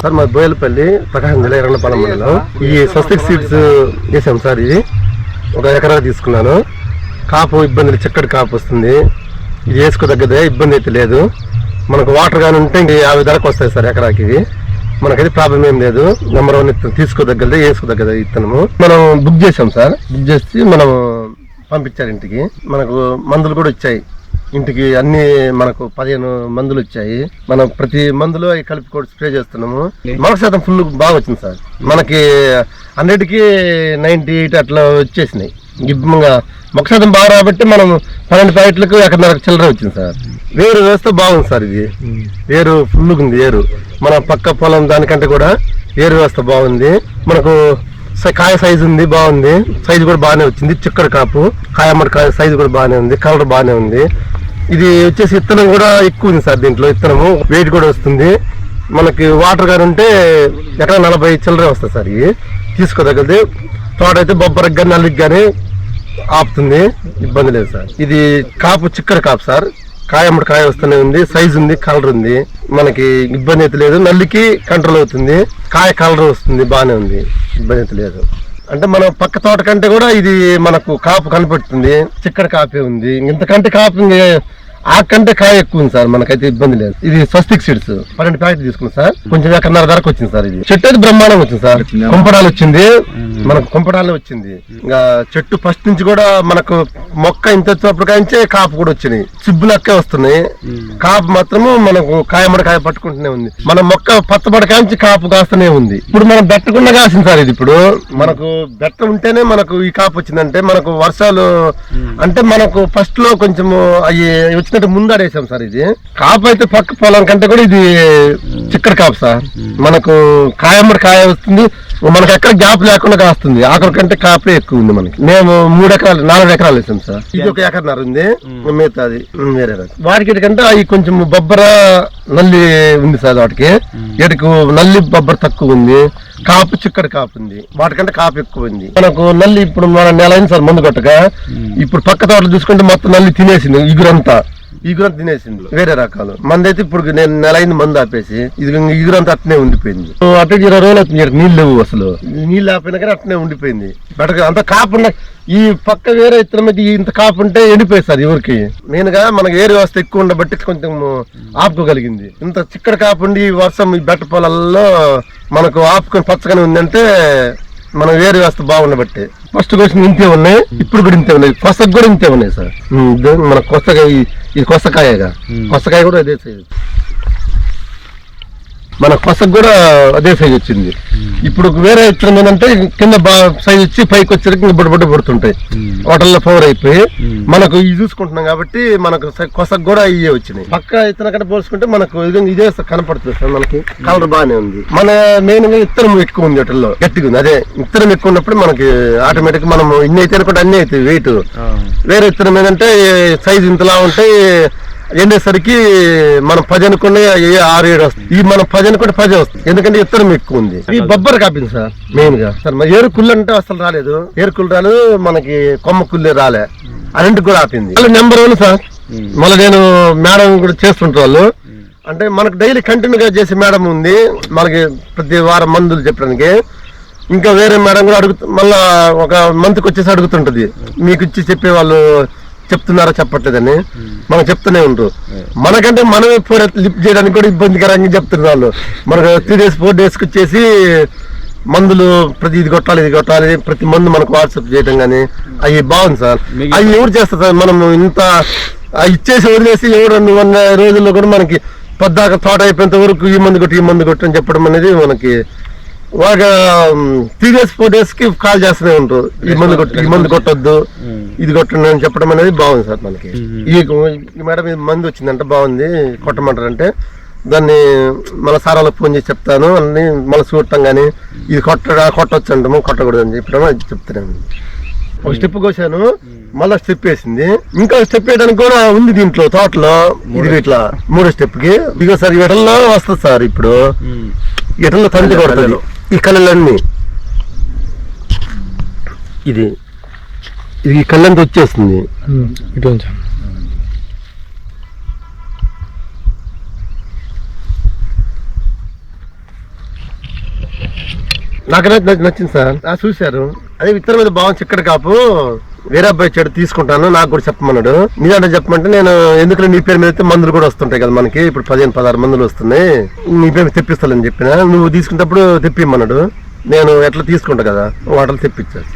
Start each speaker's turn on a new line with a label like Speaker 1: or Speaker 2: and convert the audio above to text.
Speaker 1: Sir మా బోయలపల్లి ప్రకాశం జిల్లా ఎర్రనపాలెం మండలం ఈ స్వస్తిక్ సీడ్స్ వేసాం సార్ ఇది ఒక ఎకరా తీసుకున్నాను. కాపు ఇబ్బందులు చిక్కటి కాపు వస్తుంది. ఇది వేసుకోదగ్గదే ఇబ్బంది అయితే లేదు. మనకు వాటర్ కానీ ఉంటే ఇంక యాభై ధరకు వస్తాయి సార్ ఎకరాకి ఇవి. మనకైతే ప్రాబ్లం ఏం లేదు. నెంబర్ వన్ ఇత్తనం తీసుకోదగ్గదే వేసుకోదగ్గదే ఇత్తనము. మనం బుక్ చేసాం సార్. బుక్ చేసి మనం పంపించారు ఇంటికి. మనకు మందులు కూడా వచ్చాయి. ఇంటికి అన్ని మనకు పదిహేను మందులు వచ్చాయి. మనం ప్రతి మందులో అవి కలిపి కూడా స్ప్రే చేస్తున్నాము. మనకు శాతం ఫుల్ బాగా వచ్చింది సార్. మనకి హండ్రెడ్కి నైంటీ ఎయిట్ అట్లా వచ్చేసినాయి. ఇబ్బంగా మొక్క శాతం బాగా రాబట్టి మనం పన్నెండు ప్యాకెట్లకు ఎక్కడన్నర చిల్లర వచ్చింది సార్. వేరు వేస్తే బాగుంది సార్ ఇది. వేరు ఫుల్గా ఉంది వేరు. మన పక్క పొలం దానికంటే కూడా వేరు వ్యవస్థ బాగుంది. మనకు సై- కాయ సైజు ఉంది బాగుంది. సైజు కూడా బాగానే వచ్చింది. చిక్కడి కాపు కాయమ్మడి కాయ సైజు కూడా బాగానే ఉంది. కలర్ బాగానే ఉంది. ఇది వచ్చేసి ఇత్తనం కూడా ఎక్కువ ఉంది సార్ దీంట్లో ఇత్తనము. వెయిట్ కూడా వస్తుంది. మనకి వాటర్ కానీ ఉంటే ఎక్కడ నలభై చిల్లర వస్తుంది సార్ ఇవి తీసుకోదగ్గది తోట అయితే బొబ్బరికి కానీ నల్లికి కానీ ఆపుతుంది. ఇబ్బంది లేదు సార్. ఇది కాపు చిక్కడి కాపు సార్. కాయమ్మడి కాయ వస్తూనే ఉంది. సైజు ఉంది కలర్ ఉంది. మనకి ఇబ్బంది అయితే లేదు. నల్లికి కంట్రోల్ అవుతుంది. కాయ కలర్ వస్తుంది బాగానే ఉంది. ఇబ్బంది అయితే లేదు. అంటే మన పక్క తోట కంటే కూడా ఇది మనకు కాపు కనపడుతుంది. చిక్కడి కాపే ఉంది. ఇంతకంటే కాపు ఆ కంటే కాయ ఎక్కువ ఉంది సార్ మనకైతే ఇబ్బంది లేదు. ఇది స్వస్తిక్ సీడ్స్. పన్నెండు ప్యాకెట్ తీసుకున్నాం సార్. కొంచెం ఎక్కడన్నర ధరకు వచ్చింది సార్ ఇది. చెట్టు అయితే బ్రహ్మాండం వచ్చింది సార్. కుంపడాలు వచ్చింది. మనకు కుంపడాలే వచ్చింది. ఇంకా చెట్టు ఫస్ట్ నుంచి కూడా మనకు మొక్క ఇంత వచ్చినప్పటికాంచే కాపు కూడా వచ్చినాయి. చిబ్బులక్కే వస్తున్నాయి. కాపు మాత్రము మనకు కాయమడ కాయ పట్టుకుంటూనే ఉంది. మన మొక్క పచ్చబడకాంచి కాపు కాస్తూనే ఉంది. ఇప్పుడు మనం బెట్టకుండా కాసింది సార్ ఇది ఇప్పుడు. మనకు బెట్ట ఉంటేనే మనకు ఈ కాపు వచ్చిందంటే మనకు వర్షాలు అంటే మనకు ఫస్ట్లో కొంచెము అవి వచ్చినట్టు ముందాడేసాం సార్ ఇది. కాపు అయితే పక్క పొలం కంటే కూడా ఇది చిక్కడి కాపు సార్. మనకు కాయమ్మడి కాయ వస్తుంది. మనకు ఎక్కడ గ్యాప్ లేకుండా కాస్తుంది. ఆఖరి కంటే కాపే ఎక్కువ ఉంది మనకి. మేము మూడు ఎకరాలు నాలుగు ఎకరాలు వేసాం సార్. ఇది ఒక ఎకరన్నర ఉంది. మిగతాది వేరే రకం. వాటికి కంటే అవి కొంచెం బొబ్బర నల్లి ఉంది సార్ వాటికి. వీటికి నల్లి బొబ్బర తక్కువ ఉంది. కాపు చిక్కడి కాపు ఉంది. వాటికంటే కాపు ఎక్కువ ఉంది. మనకు నల్లి ఇప్పుడు మన నెల అయింది సార్ మందు కొట్టక. ఇప్పుడు పక్క తోటలు చూసుకుంటే మొత్తం నల్లి తినేసింది ఇగురంతా. ఇగురంతా తినేసింది వేరే రకాలు. మందైతే ఇప్పుడు నేను నెల అయింది మందు ఆపేసి ఇది ఇగురంతా అట్నే ఉండిపోయింది. అటు ఇరవై రోజులు అవుతుంది నీళ్ళు లేవు అసలు. నీళ్ళు ఆపినా కానీ అట్నే ఉండిపోయింది. బెటర్ అంత కాపు ఉన్న ఈ పక్క వేరే ఇతర మీద ఇంత కాపు ఉంటే ఎండిపోయి సార్ ఎవరికి మెయిన్గా మనకి ఏరు వ్యవస్థ ఎక్కువ ఉండబట్టి కొంచెం ఆపుకోగలిగింది. ఇంత చిక్కడ కాపు ఉండి ఈ వర్షం ఈ బెట్ట పొలాల్లో మనకు ఆపుకొని పచ్చగానే ఉందంటే మన వేరు వ్యవస్థ బాగుండబట్టి ఫస్ట్ క్వశ్చన్ ఇంతే ఉన్నాయి ఇప్పుడు కూడా ఇంతే ఉన్నాయి. కొసకు కూడా ఇంతే ఉన్నాయి సార్. ఇదో మన కొసకాయ ఇది కొసకాయగా. కొసకాయ కూడా అదే సైజు మన కొసకు కూడా అదే సైజ్ వచ్చింది. ఇప్పుడు వేరే ఇత్తనం ఏంటంటే కింద సైజ్ వచ్చి పైకి వచ్చేసరికి ఇంకా బుడ్డ బుడ్డ పడుతుంటాయి వాటర్లో పవర్ అయిపోయి మనకు ఇది చూసుకుంటున్నాం కాబట్టి మనకు కొసకు కూడా ఇవే వచ్చినాయి. పక్క ఇత్తనం కంటే పోల్చుకుంటే మనకు ఇది కనపడుతుంది సార్ మనకి. కలర్ బాగానే ఉంది. మన మెయిన్గా ఇత్తనం ఎక్కువ ఉంది వాటిల్లో. గట్టిగా ఉంది. అదే ఇత్తనం ఎక్కువ ఉన్నప్పుడు మనకి ఆటోమేటిక్ మనం ఇన్ని అయితే అనుకుంటే అన్ని అవుతాయి వెయిట్ వేరే ఇత్తనం ఏంటంటే సైజ్ ఇంతలా ఉంటాయి ఎండేసరికి మనం పది అనుకునే ఆరు ఏడు వస్తుంది. ఈ మనం పది అనుకుంటే పది వస్తుంది. ఎందుకంటే ఇత్తనం ఎక్కువ ఉంది ఈ బొబ్బర్ కాపింది సార్ మెయిన్గా సార్ మరి ఏరు కుళ్ళు అంటే అసలు రాలేదు. ఏరు కుళ్ళు రాలేదు మనకి కొమ్మ కుళ్ళే రాలే. అన్నింటికి కూడా ఆపింది. Number one sir. మళ్ళీ నేను మేడం కూడా చేస్తుంటారు వాళ్ళు. అంటే మనకు డైలీ కంటిన్యూగా చేసే మేడం ఉంది. మనకి ప్రతి వారం మందులు చెప్పడానికి. ఇంకా వేరే మేడం కూడా అడుగుతూ మళ్ళా ఒక మంత్కి వచ్చేసి అడుగుతుంటది. మీకు ఇచ్చి చెప్పే వాళ్ళు చెప్తున్నారా చెప్పట్లేదని? మనం చెప్తూనే ఉంటారు మనకంటే మనమే ఫోన్ లిఫ్ట్ చేయడానికి కూడా ఇబ్బందికరంగా చెప్తున్నారు వాళ్ళు. మనకు త్రీ డేస్ ఫోర్ డేస్కి వచ్చేసి మందులు ప్రతి ఇది కొట్టాలి ఇది కొట్టాలి ప్రతి మందు మనకు వాట్సాప్ చేయడం కానీ అవి బాగుంది సార్. అవి ఎవరు చేస్తారు సార్? మనం ఇంత ఇచ్చేసి వదిలేసి ఎవరు రెండు వంద రోజుల్లో కూడా మనకి పొద్దాక తోట అయిపోయేంత వరకు ఈ మందు కొట్టి ఈ మందు కొట్టి అని చెప్పడం అనేది మనకి త్రీ డేస్ ఫోర్ డేస్కి కాల్ చేస్తూనే ఉంటారు ఈ మందు కొట్టి ఈ మందు కొట్టొద్దు. ఇది కొట్టండి అని చెప్పడం అనేది బాగుంది సార్ మనకి. ఈ ఈ మేడం ఈ మందు వచ్చిందంటే బాగుంది కొట్టమంటారంటే దాన్ని మన సార్ వాళ్ళకి ఫోన్ చేసి చెప్తాను అన్ని మళ్ళీ చూడటం కానీ ఇది కొట్టడా కొట్టొచ్చు అంటాము కొట్టకూడదు అని చెప్పడం అది చెప్తున్నాను ఒక స్టెప్ కోసాను మళ్ళీ స్టెప్ వేసింది. ఇంకా స్టెప్ వేయడానికి కూడా ఉంది దీంట్లో తోటలో. ఇది ఇట్లా మూడో స్టెప్కి ఇదిగో సార్ ఈ వస్తుంది సార్ ఇప్పుడు. ఎటల్లో తంతి కొడుతుంది. ఈ కళ్ళన్నీ ఇది. ఇది ఈ కళ్ళంతా వచ్చేస్తుంది.
Speaker 2: ఇటు
Speaker 1: నాకు నచ్చి- నచ్చింది సార్. ఆ, చూశారు. అదే విత్తనం మీద బాగుంది చిక్కడి కాపు. వేరే అబ్బాయి చెడు తీసుకుంటాను నాకు కూడా చెప్పమన్నాడు. నీదంటే చెప్పమంటే నేను ఎందుకంటే నీ పేరు మీద అయితే మందులు కూడా వస్తుంటాయి కదా మనకి. ఇప్పుడు పదిహేను పదహారు మందులు వస్తున్నాయి. నీ పేరు తెప్పిస్తానని చెప్పిన నువ్వు తీసుకునేటప్పుడు తెప్పిమ్మన్నాడు నేను ఎట్లా తీసుకుంటా కదా వాటలు తెప్పించాను